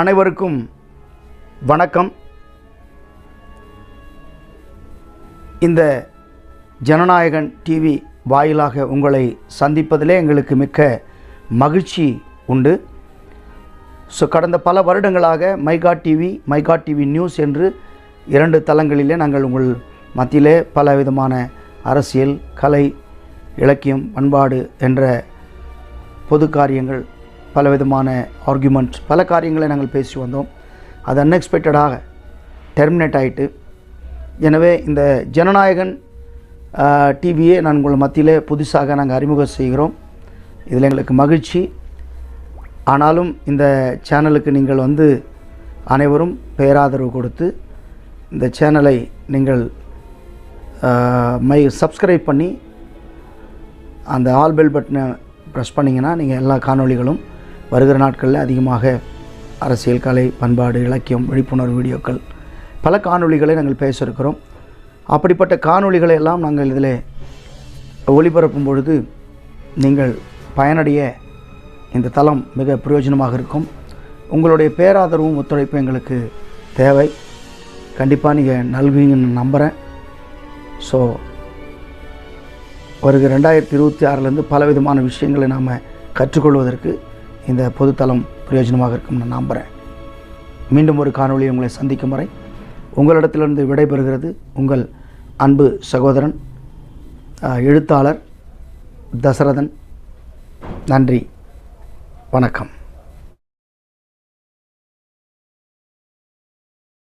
அனைவருக்கும் வணக்கம். இந்த ஜனநாயகன் டிவி வாயிலாக உங்களை சந்திப்பதிலே எங்களுக்கு மிக்க மகிழ்ச்சி உண்டு. ஸோ கடந்த பல வருடங்களாக Maika TV Maika TV news என்று இரண்டு தளங்களிலே நாங்கள் உங்கள் மத்தியிலே பல விதமான அரசியல் கலை இலக்கியம் பண்பாடு என்ற பொது காரியங்கள் பலவிதமான ஆர்குமெண்ட் பல காரியங்களை நாங்கள் பேசி வந்தோம். அது அன்எக்ஸ்பெக்டடாக டெர்மினேட் ஆகிட்டு எனவே இந்த ஜனநாயகன் டிவியை நான் உங்கள் மத்தியிலே புதுசாக நாங்கள் அறிமுகம் செய்கிறோம். இதில் எங்களுக்கு மகிழ்ச்சி. ஆனாலும் இந்த சேனலுக்கு நீங்கள் வந்து அனைவரும் பேராதரவு கொடுத்து இந்த சேனலை நீங்கள் மை சப்ஸ்கிரைப் பண்ணி அந்த ஆல் பெல் பட்டனை ப்ரெஸ் பண்ணிங்கன்னா நீங்கள் எல்லா காணொளிகளும் வருகிற நாட்களில் அதிகமாக அரசியல் கலை பண்பாடு இலக்கியம் விழிப்புணர்வு வீடியோக்கள் பல காணொளிகளை நாங்கள் பேச இருக்கிறோம் அப்படிப்பட்ட காணொளிகளை எல்லாம் நாங்கள் இதில் ஒளிபரப்பும் பொழுது நீங்கள் பயனடைய இந்த தளம் மிக பிரயோஜனமாக இருக்கும். உங்களுடைய பேராதரவும் ஒத்துழைப்பும் எங்களுக்கு தேவை. கண்டிப்பாக நீங்கள் நல்குவீங்கன்னு நம்புகிறேன் ஸோ வருகிற ரெண்டாயிரத்தி இருபத்தி ஆறிலேருந்து பலவிதமான விஷயங்களை நாம் கற்றுக்கொள்வதற்கு இந்த பொதுத்தளம் பிரயோஜனமாக இருக்கும் நான் நம்புகிறேன் மீண்டும் ஒரு காணொளி உங்களை சந்திக்கும் வரை உங்களிடத்திலிருந்து விடைபெறுகிறது உங்கள் அன்பு சகோதரன் எழுத்தாளர் தசரதன். நன்றி. வணக்கம்.